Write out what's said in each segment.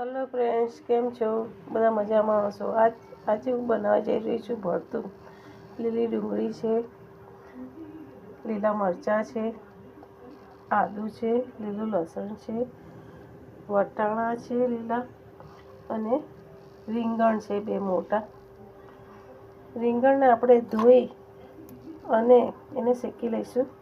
Hello friends કેમ છો? બધા મજામાં હશો? આજ, આજે હું બનાવવા જઈ રહી છું ભરતું. લીલી ડુંગળી છે, લીલા મરચાં છે, આદુ છે, લીલું લસણ છે, વટાણા છે લીલા અને રીંગણ છે બે મોટા. રીંગણને આપણે ધોઈ અને એને શેકી લઈશું.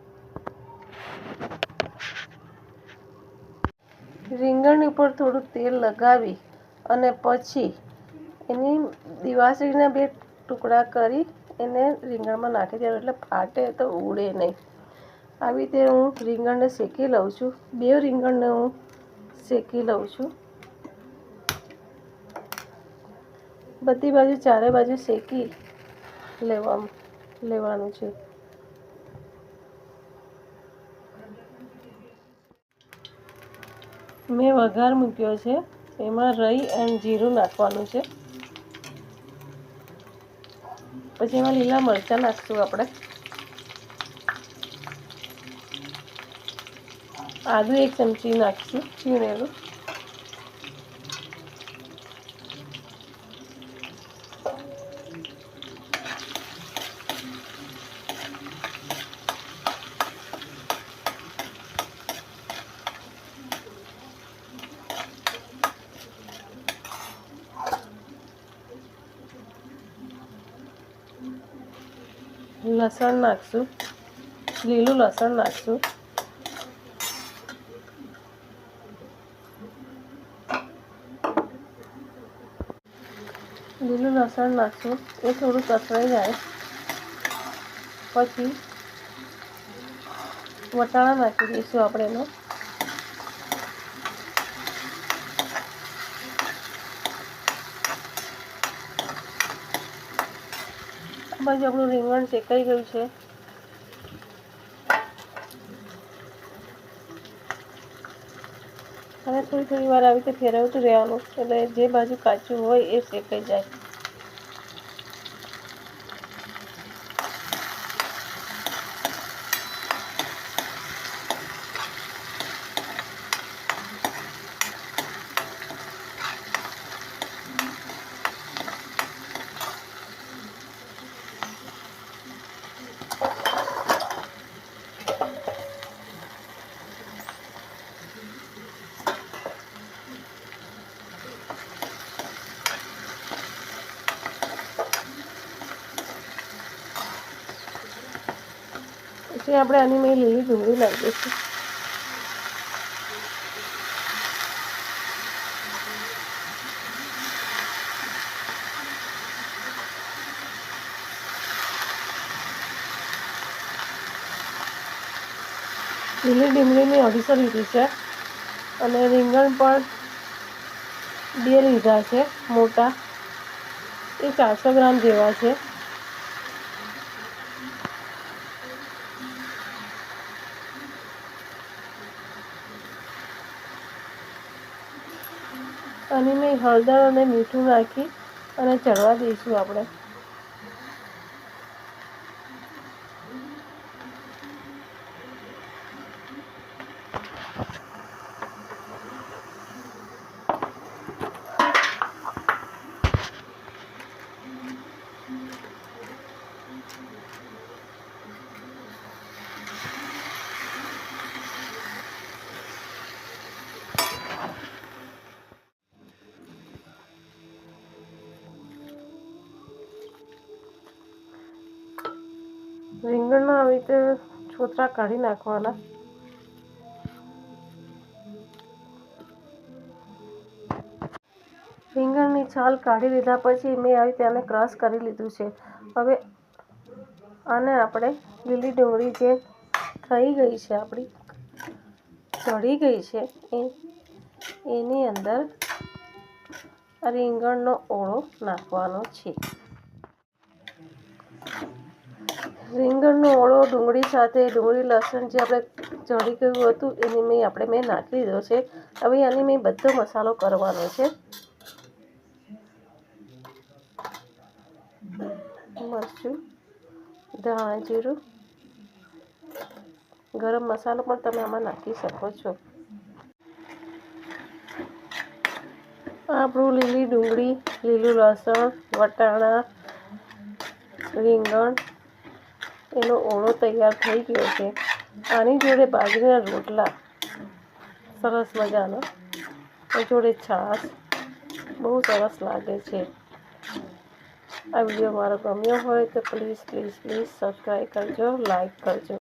રીંગણની ઉપર થોડું તેલ લગાવી અને પછી એની દિવાસળીના બે ટુકડા કરી એને રીંગણમાં નાખી દેવાનું, એટલે ફાટે તો ઉડે નહીં. આવી રીતે હું રીંગણને શેકી લઉં છું. બે રીંગણને હું શેકી લઉં છું. બધી બાજુ ચારે બાજુ શેકી લેવા લેવાનું છે. મેં વઘાર મૂક્યો છે. એમાં રઈ અને જીરું નાખવાનું છે. પછી એમાં લીલા મરચાં નાખશું આપણે. આદુ એક ચમચી નાખીશું, છીણેલું. લસણ નાખશું લીલું લસણ નાખશું લીલું લસણ નાખશું એ થોડું કસરાઈ જાય પછી વટાણા નાખી દઈશું આપણે એનો બાજુ આપણું રીંગણ શેકાઈ ગયું છે. અને થોડી થોડી વાર આવી રીતે ફેરવતું રહેવાનું, એટલે જે બાજુ કાચું હોય એ શેકાઈ જાય. પછી આપણે આની મેં લીલી ડુંગળી લાવી દઈશું લીલી ડુંગળીની અઢીસો લીધી છે અને રીંગણ પણ બે લીધા છે, મોટા. એ ચારસો ગ્રામ જેવા છે. અને મેં હળદર અને મીઠું નાખી અને ચડવા દઈશું આપણે. રીંગણના આવી રીતે છોતરા કાઢી નાખવાના. રીંગણની છાલ કાઢી લીધા પછી મેં આવી તેને ક્રશ કરી લીધું છે. હવે આને આપણે લીલી ડુંગળી જે થઈ ગઈ છે આપણી ચડી ગઈ છે, એ, એની અંદર રીંગણનો ઓળો નાખવાનો છે. રીંગણનો ઓળો, ડુંગળી સાથે ડુંગળી, લસણ જે આપણે ચડી ગયું હતું, એની મેં આપણે મેં નાખી દીધો છે. હવે આની મેં બધો મસાલો કરવાનો છે. મરચું, ધાણા જીરું, ગરમ મસાલો પણ તમે આમાં નાખી શકો છો. આપણું લીલી ડુંગળી, લીલું લસણ, વટાણા, રીંગણ એનો ઓળો તૈયાર થઈ ગયો છે. આની જોડે બાજરીના રોટલા. સરસ મજાનો. એ જોડે છાશ. બહુ સરસ લાગે છે. આ વીડિયો મારો ગમ્યો હોય તો પ્લીઝ પ્લીઝ પ્લીઝ સબસ્ક્રાઈબ કરજો લાઈક કરજો.